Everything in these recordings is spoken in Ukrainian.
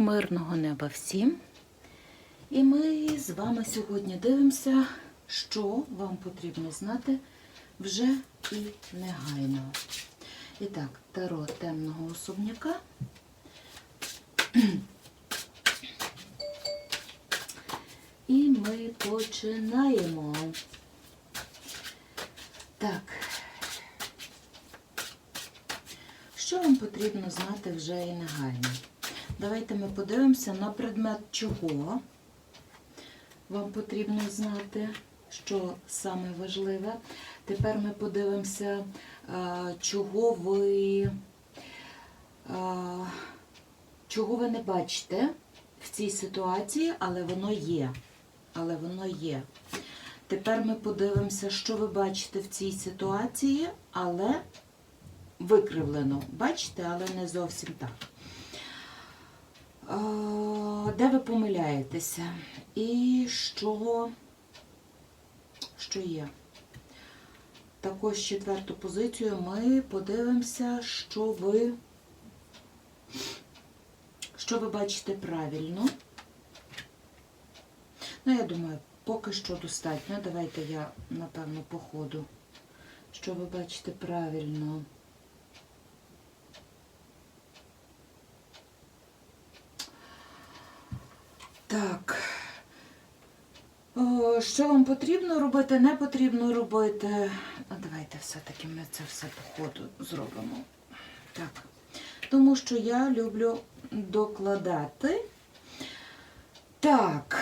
Мирного неба всім. І ми з вами сьогодні дивимося, що вам потрібно знати вже і негайно. І так, таро темного особняка. І ми починаємо. Так. Що вам потрібно знати вже і негайно? Давайте ми подивимося на предмет чого вам потрібно знати, що саме важливе. Тепер ми подивимося, чого ви, чого ви не бачите в цій ситуації, але воно є. Але воно є. Тепер ми подивимося, що ви бачите в цій ситуації, але викривлено. Бачите, але не зовсім так. Де ви помиляєтеся? І що, що є? Також четверту позицію ми подивимося, що ви, що ви бачите правильно. Ну, я думаю, поки що достатньо. Давайте я, напевно, по ходу. Що ви бачите правильно? Так. О, Що вам потрібно робити, не потрібно робити. А давайте все-таки ми це все по ходу зробимо. Так. Тому що я люблю докладати. Так,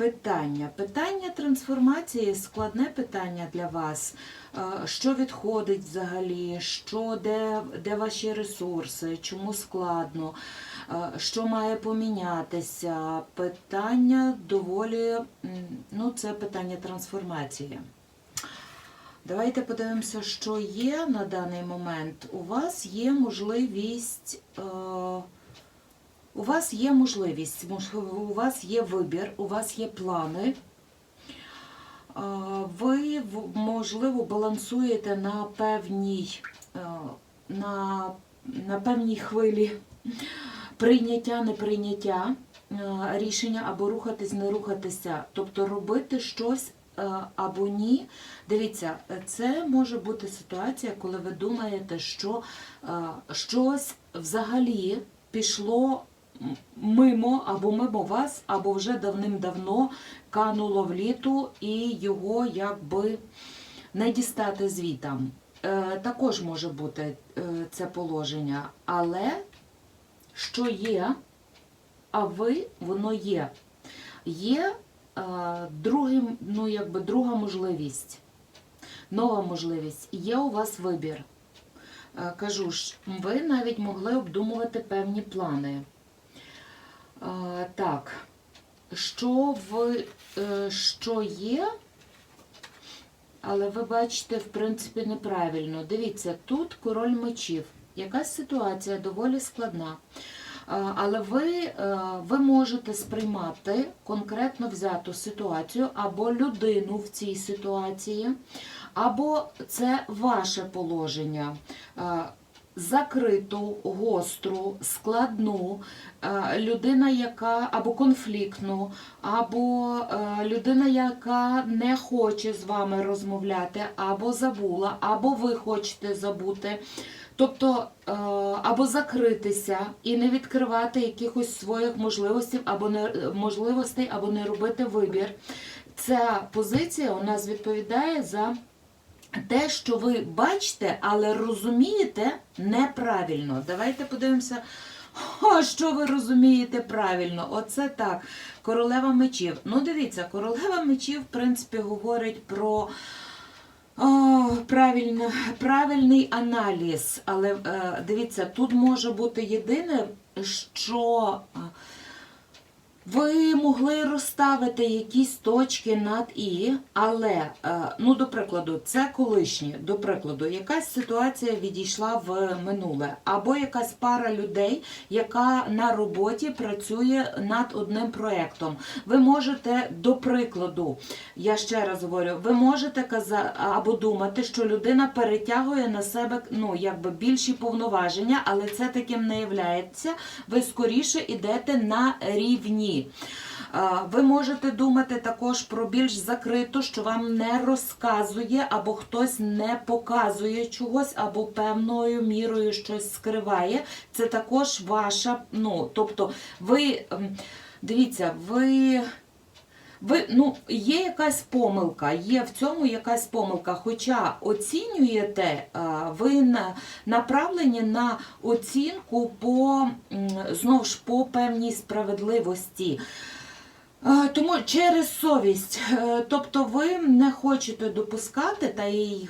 питання. Питання трансформації складне питання для вас. Е, Що відходить взагалі, що, де, де ваші ресурси, чому складно, Е, що має помінятися. Питання доволі, ну, це питання трансформації. Давайте подивимося, що є на даний момент. У вас є можливість. Е, у вас є можливість, у вас є вибір, у вас є плани. Ви, можливо, балансуєте на певній, е, на, на певній хвилі прийняття, неприйняття е, рішення або рухатись, не рухатися, тобто робити щось е, або ні. Дивіться, це може бути ситуація, коли ви думаєте, що щось взагалі пішло мимо або мимо вас, або вже давним-давно кануло в літу і його якби не дістати звітам. Е, Також може бути е, це положення, але що є, а ви воно є. Є е, другим, ну, якби друга можливість, нова можливість. Є у вас вибір. Кажу ж, ви навіть могли обдумувати певні плани. Так, що ви, е, що є, але ви бачите, в принципі, неправильно. Дивіться, тут король мечів. Якась ситуація доволі складна. Але ви, е, ви можете сприймати конкретно взяту ситуацію або людину в цій ситуації, або це ваше положення. Закриту, гостру, складну, е, людина, яка або конфліктну, або е, людина, яка не хоче з вами розмовляти, або забула, або ви хочете забути. Тобто е, або закритися і не відкривати якихось своїх можливостей, або не можливостей, або не робити вибір. Ця позиція у нас відповідає за те, що ви бачите, але розумієте неправильно. Давайте подивимося. О, що ви розумієте правильно? Оце так. Королева мечів. Ну, дивіться, королева мечів, в принципі, говорить про о, правильно, правильний аналіз. Але е, дивіться, тут може бути єдине, що Ви могли розставити якісь точки над і, але, е, ну, до прикладу, це колишнє, до прикладу, якась ситуація відійшла в минуле, або якась пара людей, яка на роботі працює над одним проєктом. Ви можете, до прикладу, я ще раз говорю, ви можете казати або думати, що людина перетягує на себе ну, якби більші повноваження, але це таким не являється. Ви скоріше йдете на рівні. Ви можете думати також про більш закрито, що вам не розказує, або хтось не показує чогось, або певною мірою щось скриває. Це також ваша, ну, тобто, ви ем, дивіться, ви. Ви ну є якась помилка, є в цьому якась помилка. Хоча оцінюєте, ви направлені на оцінку по знову ж по певній справедливості. Тому через совість, Е, тобто ви не хочете допускати та й,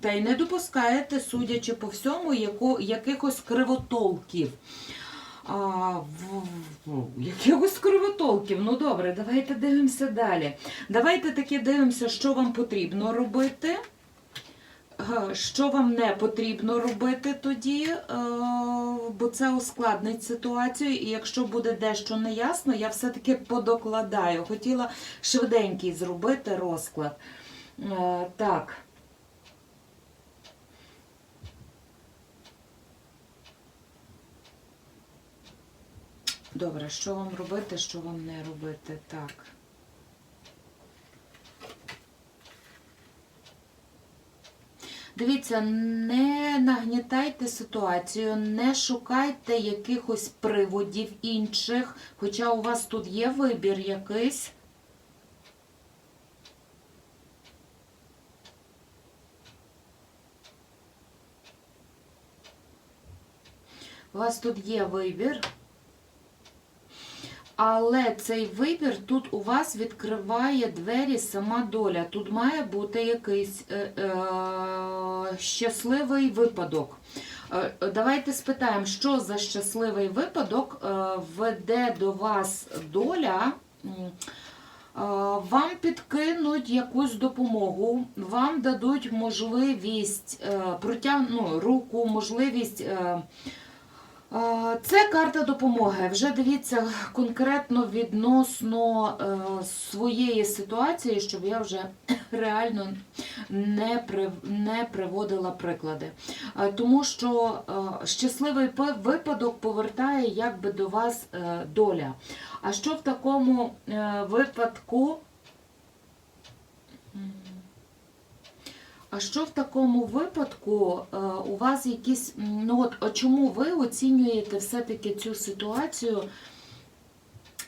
та й не допускаєте, судячи по всьому, яко, якихось кривотолків. А, в, в, якихось кривотолків. Ну добре, давайте дивимося далі. Давайте таки дивимося, що вам потрібно робити. Що вам не потрібно робити тоді, е, бо це ускладнить ситуацію, і якщо буде дещо неясно, я все-таки подокладаю. Хотіла швиденький зробити розклад. Е, Так. Добре, що вам робити, що вам не робити? Так. Дивіться, не нагнітайте ситуацію, не шукайте якихось приводів інших, хоча у вас тут є вибір якийсь. У вас тут є вибір. Але цей вибір тут у вас відкриває двері сама доля. Тут має бути якийсь е, е, щасливий випадок. Е, е, давайте спитаємо, що за щасливий випадок е, веде до вас доля. Вам підкинуть якусь допомогу, вам дадуть можливість е, протяг... ну, руку, можливість. Це карта допомоги. Вже дивіться конкретно відносно е, своєї ситуації, щоб я вже реально не, не приводила приклади. Тому що е, щасливий випадок повертає якби до вас е, доля. А що в такому випадку? А що в такому випадку е, у вас якісь, ну от чому ви оцінюєте все-таки цю ситуацію?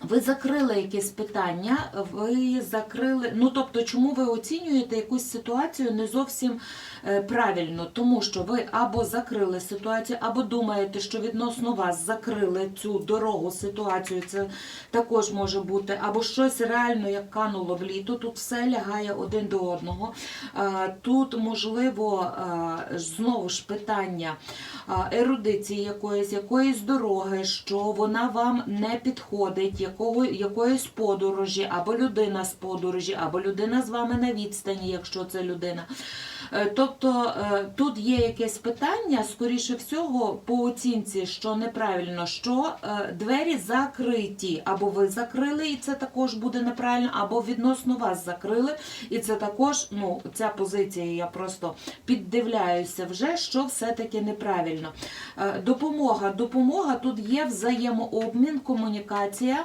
Ви закрили якесь питання, ви закрили. Ну тобто, чому ви оцінюєте якусь ситуацію не зовсім е, правильно? Тому що ви або закрили ситуацію, або думаєте, що відносно вас закрили цю дорогу ситуацію. Це також може бути, або щось реально як кануло в літо. Тут все лягає один до одного. Е, Тут можливо е, знову ж питання ерудиції якоїсь, якоїсь дороги, що вона вам не підходить, якого, якоїсь подорожі, або людина з подорожі, або людина з вами на відстані, якщо це людина. Е, Тобто е, тут є якесь питання, скоріше всього, по оцінці, що неправильно, що е, двері закриті, або ви закрили, і це також буде неправильно, або відносно вас закрили, і це також, ну, ця позиція, я просто піддивляюся вже, що все-таки неправильно. Допомога. Допомога тут є взаємообмін, комунікація,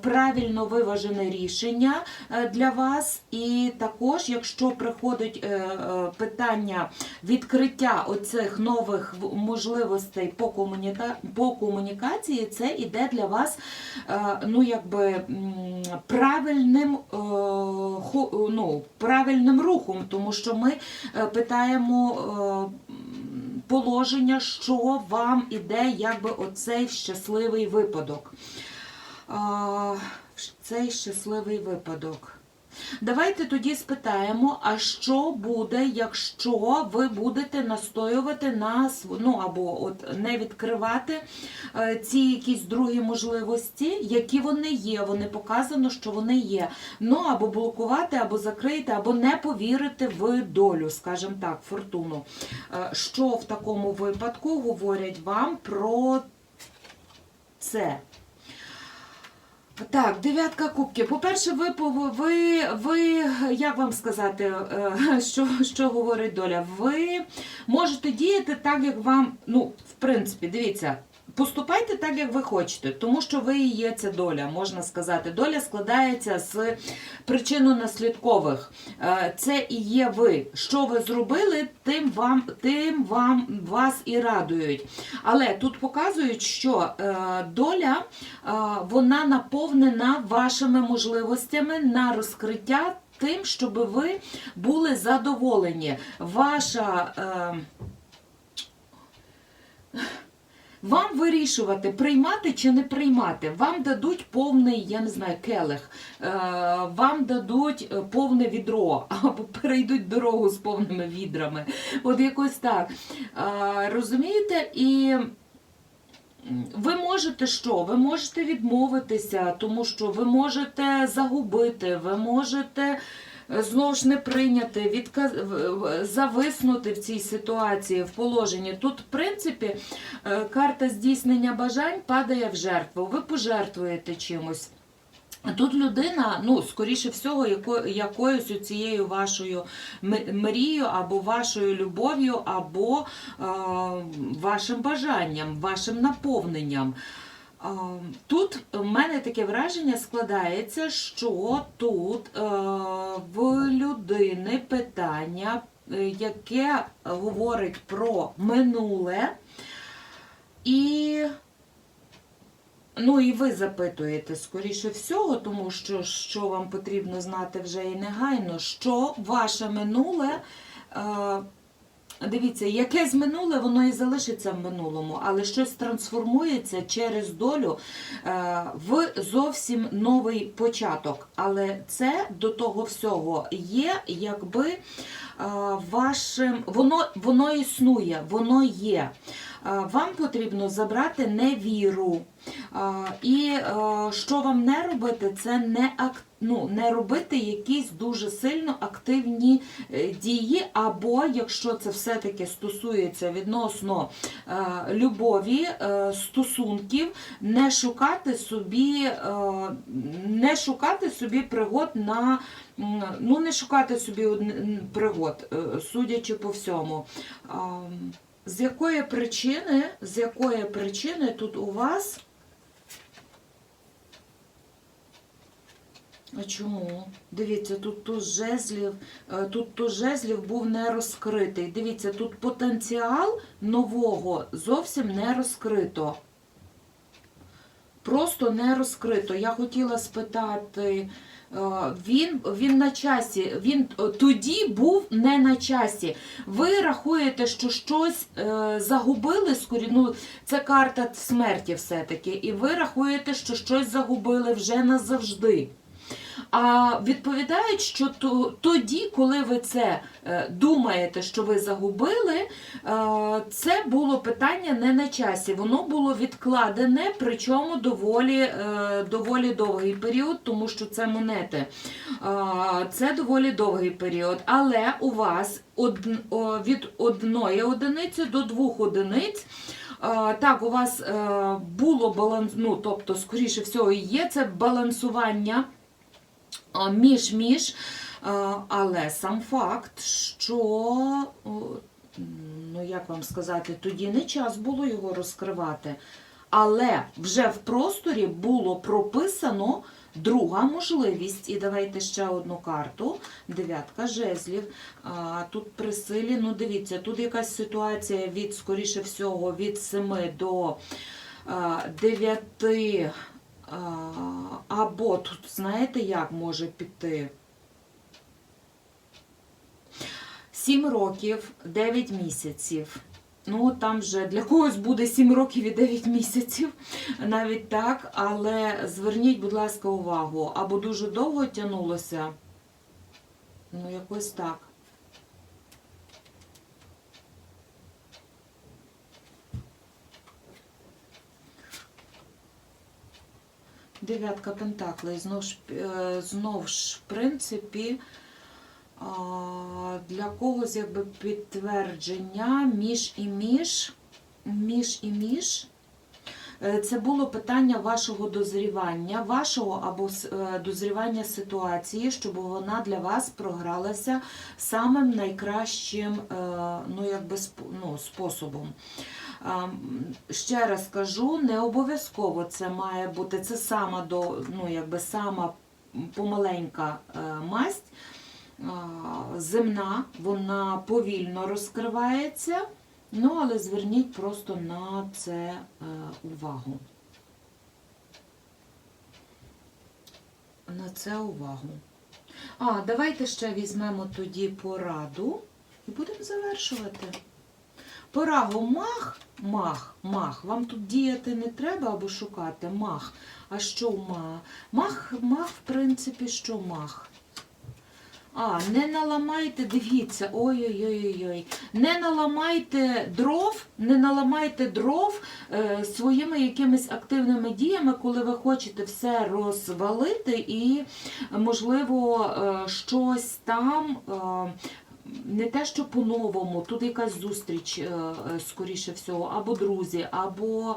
правильно виважене рішення е, для вас. І також, якщо приходить е, е, питання відкриття оцих нових можливостей по, комуніка... по комунікації, це іде для вас е, ну, якби, правильним, е, ну, правильним рухом, тому що ми е, питаємо. е, Положення, що вам іде, якби оцей щасливий випадок. Цей щасливий випадок. Давайте тоді спитаємо, а що буде, якщо ви будете настоювати на ну або от не відкривати е, ці якісь другі можливості, які вони є. Вони показано, що вони є. Ну або блокувати, або закрити, або не повірити в долю, скажімо так, фортуну. Е, Що в такому випадку говорять вам про це? Так, дев'ятка кубків. По-перше, ви, ви, ви, як вам сказати, е, що, що говорить доля? Ви можете діяти так, як вам, ну, в принципі, дивіться, поступайте так, як ви хочете, тому що ви і є ця доля, можна сказати. Доля складається з причинно-наслідкових. Е, Це і є ви. Що ви зробили, тим вам, тим вам вас і радують. Але тут показують, що е, доля е, вона наповнена вашими можливостями на розкриття тим, щоб ви були задоволені. Ваша. Е, вам вирішувати, приймати чи не приймати. Вам дадуть повний, я не знаю, келих, е, вам дадуть е, повне відро, або перейдуть дорогу з повними відрами. От якось так. Е, Розумієте? І ви можете що? Ви можете відмовитися, тому що ви можете загубити, ви можете знову ж не прийняти, відказ... зависнути в цій ситуації, в положенні. Тут, в принципі, е, карта здійснення бажань падає в жертву. Ви пожертвуєте чимось. Тут людина, ну, скоріше всього, яко, якоюсь цією вашою мрією, або вашою любов'ю, або е, вашим бажанням, вашим наповненням. Е, Тут в мене таке враження складається, що тут е, в людини питання, е, яке говорить про минуле, і Ну і ви запитуєте, скоріше всього, тому що що вам потрібно знати вже і негайно, що ваше минуле. Дивіться, яке з минуле, воно і залишиться в минулому, але щось трансформується через долю е, в зовсім новий початок. Але це до того всього є, якби е, вашим воно, воно існує, воно є. Е, Вам потрібно забрати невіру. І що вам не робити, це не ак- ну, не робити якісь дуже сильно активні е, дії, або якщо це все-таки стосується відносно е, любові, е, стосунків, не шукати собі, е, не шукати собі пригод на ну не шукати собі пригод, е, судячи по всьому. З якої причини, з якої причини тут у вас А чому? Дивіться, тут туз жезлів, е, тут туз жезлів був не розкритий. Дивіться, тут потенціал нового зовсім не розкрито. Просто не розкрито. Я хотіла спитати, е, він, він на часі, він е, тоді був не на часі. Ви рахуєте, що щось загубили ну, це карта смерті все-таки, і ви рахуєте, що щось загубили вже назавжди. А відповідають, що то, тоді, коли ви це е, думаєте, що ви загубили, е, це було питання не на часі. Воно було відкладене, причому доволі, е, доволі довгий період, тому що це монети. Це доволі довгий період. Але у вас від одної одиниці до двох одиниць. Так, у вас було баланс, ну тобто, скоріше всього, є це балансування між-між, але сам факт, що, ну як вам сказати, тоді не час було його розкривати. Але вже в просторі було прописано друга можливість. І давайте ще одну карту. Дев'ятка жезлів. А, тут при силі, ну дивіться, тут якась ситуація від, скоріше всього, від 7 до а, 9 а, Або тут, знаєте, як може піти? 7 років, 9 місяців. Ну, там вже для когось буде 7 років і 9 місяців, навіть так. Але зверніть, будь ласка, увагу, або дуже довго тягнулося, Ну, якось так. Дев'ятка пентаклей. Знов ж, е, знов ж, в принципі, для когось якби підтвердження між і між, між і між. Е, Це було питання вашого дозрівання, вашого або е, дозрівання ситуації, щоб вона для вас програлася самим найкращим е, ну, якби, ну, способом. Ще раз кажу, не обов'язково це має бути. Це сама до, ну, якби сама помаленька масть земна, вона повільно розкривається. Ну, але зверніть просто на це е, увагу. На це увагу. А, давайте ще візьмемо тоді пораду і будемо завершувати. Пораду мах, мах, мах. Вам тут діяти не треба або шукати мах. А що мах? Мах, мах, в принципі, що мах? А, не наламайте, дивіться, ой-ой-ой-ой. Не наламайте дров, не наламайте дров е, своїми якимись активними діями, коли ви хочете все розвалити і, можливо, е, щось там. Е, не те, що по-новому, тут якась зустріч, е, е, скоріше всього, або друзі, або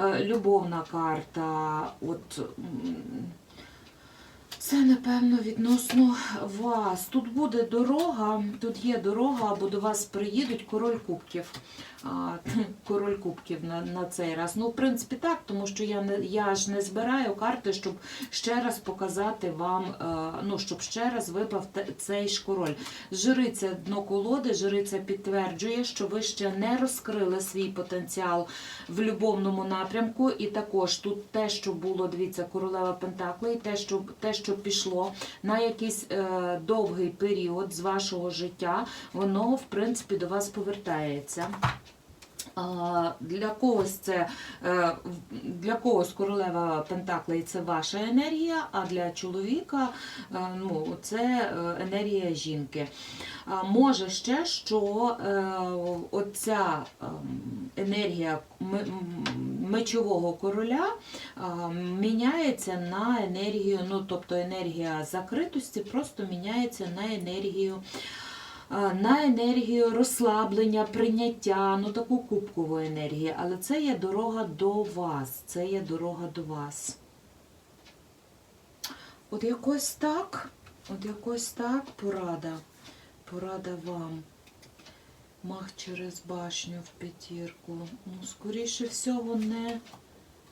е, любовна карта. От це, напевно, відносно вас. Тут буде дорога, тут є дорога, або до вас приїдуть король кубків. Король кубків на, на цей раз. Ну, в принципі, так, тому що я, не, я ж не збираю карти, щоб ще раз показати вам, е, ну, щоб ще раз випав цей ж король. Жриця дно колоди, жриця підтверджує, що ви ще не розкрили свій потенціал в любовному напрямку. І також тут те, що було, дивіться, королева Пентаклей, те, що, те, що пішло на якийсь е, довгий період з вашого життя, воно, в принципі, до вас повертається. Для когось це е, для когось королева Пентаклей це ваша енергія, а для чоловіка е, ну, це е, енергія жінки. Може ще, що оця ем, енергія мечового короля міняється на енергію, ну тобто енергія закритості просто міняється на енергію на енергію розслаблення, прийняття, ну таку кубкову енергію. Але це є дорога до вас. Це є дорога до вас. От якось так, от якось так порада. Порада вам. Мах через башню в п'ятірку. Ну, скоріше всього, не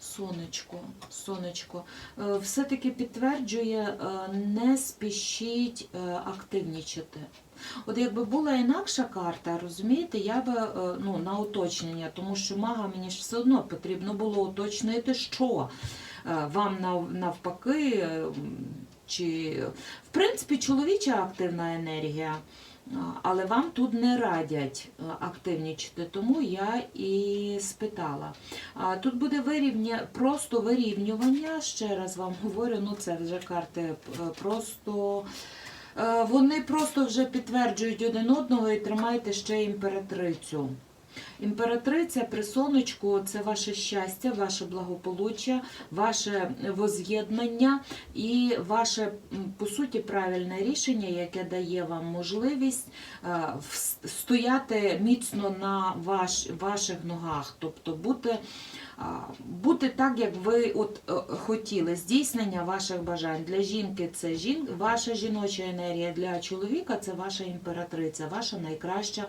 сонечко. Сонечко. Е, Все-таки підтверджує, е, не спішіть е, активнічити. От якби була інакша карта, розумієте, я би ну, на уточнення, тому що мага мені ж все одно потрібно було уточнити, що вам навпаки, чи в принципі чоловіча активна енергія. Але вам тут не радять е, активнічити, тому я і спитала. Тут буде вирівня, просто вирівнювання, ще раз вам говорю, ну це вже карти е, просто. Е, Вони просто вже підтверджують один одного і тримайте ще імператрицю. Імператриця при сонечку це ваше щастя, ваше благополуччя, ваше воз'єднання і ваше, по суті, правильне рішення, яке дає вам можливість е, стояти міцно на ваш, ваших ногах, тобто бути, бути так, як ви от е, хотіли, здійснення ваших бажань. Для жінки це жін, ваша жіноча енергія, для чоловіка це ваша імператриця, ваша найкраща.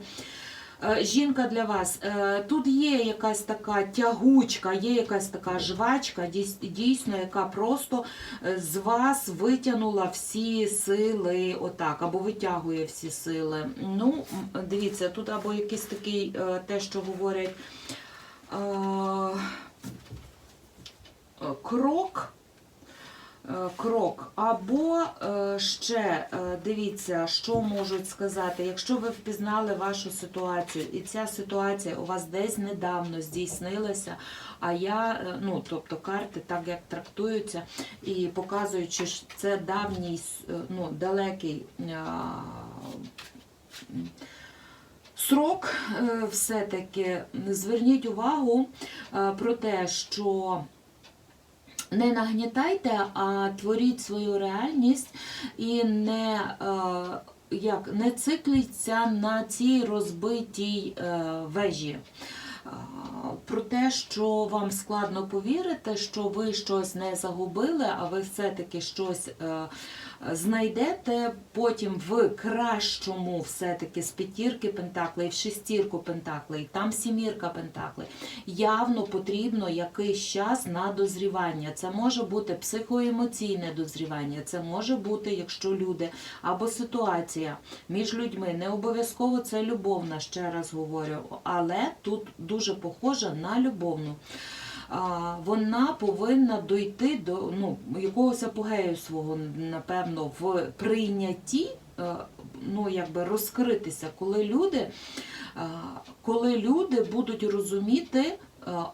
Е, Жінка для вас, е, тут є якась така тягучка, є якась така жвачка, дійсно, яка просто е, з вас витягнула всі сили, отак, або витягує всі сили. Ну, дивіться, тут або якийсь такий, те, що говорять, крок. Е, крок. Або е, ще е, дивіться, що можуть сказати, якщо ви впізнали вашу ситуацію, і ця ситуація у вас десь недавно здійснилася. А я, ну тобто карти так як трактуються і показуючи, що це давній, ну, далекий срок, все-таки зверніть увагу про те, що не нагнітайте, а творіть свою реальність і не, е, як, не цикліться на цій розбитій е, вежі. Про те, що вам складно повірити, що ви щось не загубили, а ви все-таки щось е, знайдете потім в кращому, все-таки з п'ятірки пентаклей, в шестірку пентаклей, там сімірка пентаклей. Явно потрібно якийсь час на дозрівання. Це може бути психоемоційне дозрівання, це може бути, якщо люди або ситуація між людьми, не обов'язково це любовна, ще раз говорю, але тут дуже похожа на любовну. Вона повинна дойти до ну, якогось апогею свого, напевно, в прийнятті, е, ну, якби розкритися, коли люди, коли люди будуть розуміти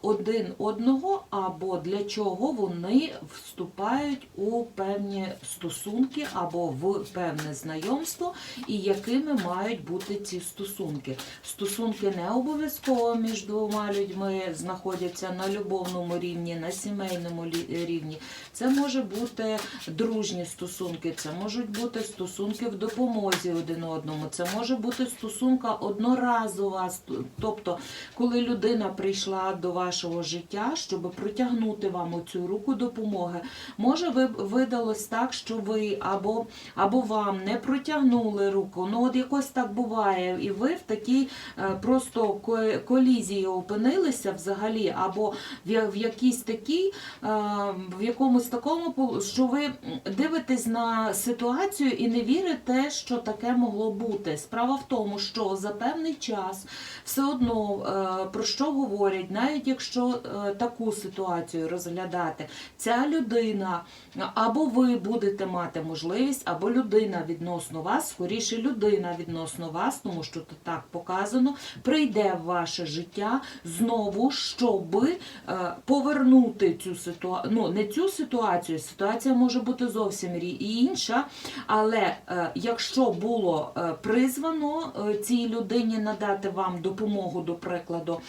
один одного, або для чого вони вступають у певні стосунки або в певне знайомство, і якими мають бути ці стосунки. Стосунки не обов'язково між двома людьми знаходяться на любовному рівні, на сімейному рівні. Це може бути дружні стосунки, це можуть бути стосунки в допомозі один одному, це може бути стосунка одноразова, тобто, коли людина прийшла до вашого життя, щоб протягнути вам оцю руку допомоги, може ви видалось так, що ви або, або вам не протягнули руку. Ну от якось так буває, і ви в такій е, просто колізії опинилися взагалі, або в, якійсь такій, е, в якомусь такому, що ви дивитесь на ситуацію і не вірите, що таке могло бути. Справа в тому, що за певний час все одно е, про що говорять, навіть якщо е, таку ситуацію розглядати, ця людина або ви будете мати можливість, або людина відносно вас, скоріше людина відносно вас, тому що це так показано, прийде в ваше життя знову, щоби е, повернути цю ситуацію. Ну, не цю ситуацію, ситуація може бути зовсім рі- інша, але е, якщо було призвано цій людині надати вам допомогу, до прикладу,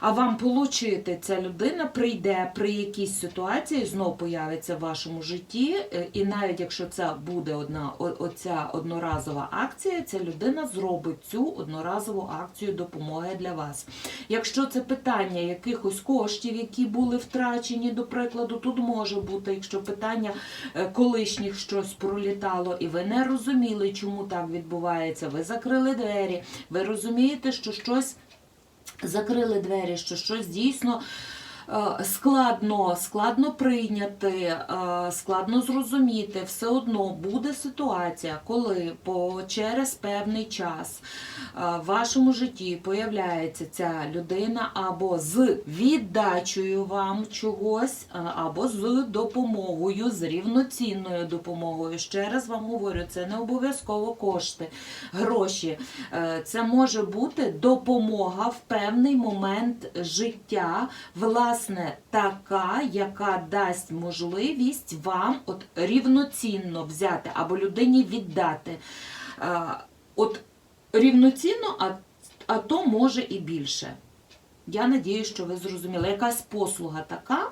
а вам получити ця людина прийде при якійсь ситуації, знов появиться в вашому житті, е, і навіть якщо це буде одна оця одноразова акція, ця людина зробить цю одноразову акцію допомоги для вас. Якщо це питання якихось коштів, які були втрачені, до прикладу, тут може бути, якщо питання е, колишніх щось пролітало, і ви не розуміли, чому так відбувається, ви закрили двері, ви розумієте, що щось закрили двері, що щось дійсно складно, складно прийняти, е, складно зрозуміти, все одно буде ситуація, коли по через певний час е, в вашому житті появляється ця людина або з віддачею вам чогось, е, або з допомогою, з рівноцінною допомогою. Ще раз вам говорю, це не обов'язково кошти, гроші. Е, Це може бути допомога в певний момент життя, власне, така, яка дасть можливість вам от рівноцінно взяти або людині віддати. Е, От рівноцінно, а, а то може і більше. Я надію, що ви зрозуміли. Якась послуга така,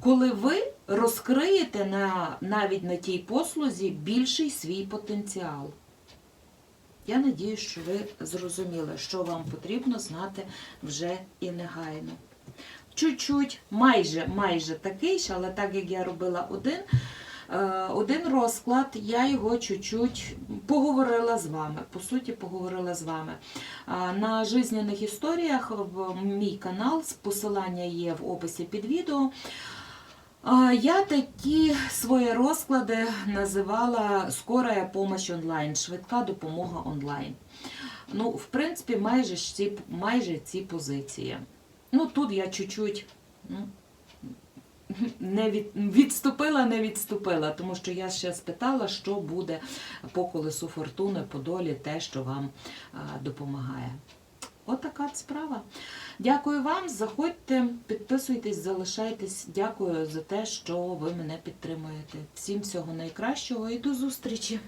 коли ви розкриєте на, навіть на тій послузі більший свій потенціал. Я надію, що ви зрозуміли, що вам потрібно знати вже і негайно. Чуть-чуть, майже, майже такий ж, але так як я робила один, е, один розклад, я його чуть-чуть поговорила з вами. По суті, поговорила з вами. На жизненних історіях в мій канал, посилання є в описі під відео. Я такі свої розклади називала скорая помощь онлайн, швидка допомога онлайн. Ну, в принципі, майже ці, майже ці позиції. Ну, тут я чуть-чуть ну, не від, відступила, не відступила, тому що я ще спитала, що буде по колесу фортуни, по долі, те, що вам а, допомагає. Отака от справа. Дякую вам. Заходьте, підписуйтесь, залишайтесь. Дякую за те, що ви мене підтримуєте. Всім всього найкращого і до зустрічі!